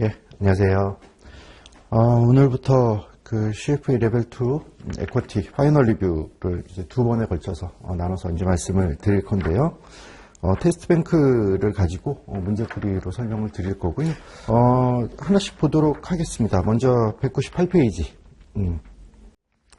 예, 안녕하세요. 어, 오늘부터 그 CFA 레벨 2 에코티 파이널 리뷰를 이제 두 번에 걸쳐서 어, 나눠서 이제 말씀을 드릴 건데요. 어, 테스트 뱅크를 가지고 어, 문제풀이로 설명을 드릴 거고요. 어, 하나씩 보도록 하겠습니다. 먼저 198페이지. 음.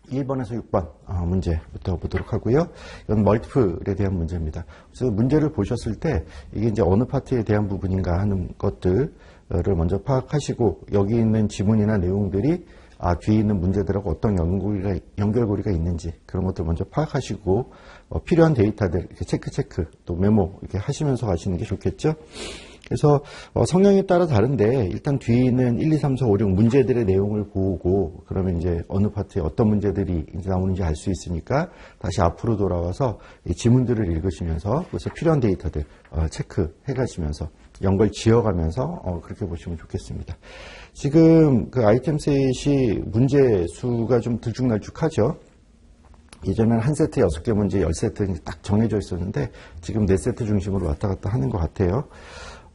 1번에서 6번 어, 문제부터 보도록 하고요. 이건 멀티플에 대한 문제입니다. 그래서 문제를 보셨을 때 이게 이제 어느 파트에 대한 부분인가 하는 것들 을 먼저 파악하시고 여기 있는 지문이나 내용들이 아, 뒤에 있는 문제들하고 어떤 연결고리가, 연결고리가 있는지 그런 것들 먼저 파악하시고 어, 필요한 데이터들 이렇게 체크 체크 또 메모 이렇게 하시면서 가시는 게 좋겠죠. 그래서 어, 성향에 따라 다른데 일단 뒤에 있는 1, 2, 3, 4, 5, 6 문제들의 내용을 보고 그러면 이제 어느 파트에 어떤 문제들이 나오는지 알 수 있으니까 다시 앞으로 돌아와서 이 지문들을 읽으시면서 그래서 필요한 데이터들 어, 체크해 가시면서 연결 지어가면서 어, 그렇게 보시면 좋겠습니다. 지금 그 아이템 셋이 문제 수가 좀 들쭉날쭉하죠. 예전에는 한 세트 여섯 개 문제 열 세트 딱 정해져 있었는데 지금 네 세트 중심으로 왔다 갔다 하는 것 같아요.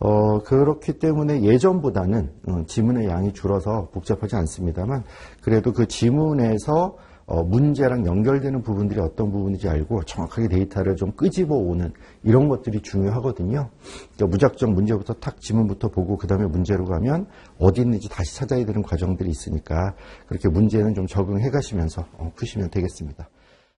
어, 그렇기 때문에 예전보다는 어, 지문의 양이 줄어서 복잡하지 않습니다만 그래도 그 지문에서 어, 문제랑 연결되는 부분들이 어떤 부분인지 알고 정확하게 데이터를 좀 끄집어 오는 이런 것들이 중요하거든요. 그러니까 무작정 문제부터 탁 지문부터 보고 그 다음에 문제로 가면 어디 있는지 다시 찾아야 되는 과정들이 있으니까 그렇게 문제는 좀 적응해 가시면서 어, 푸시면 되겠습니다.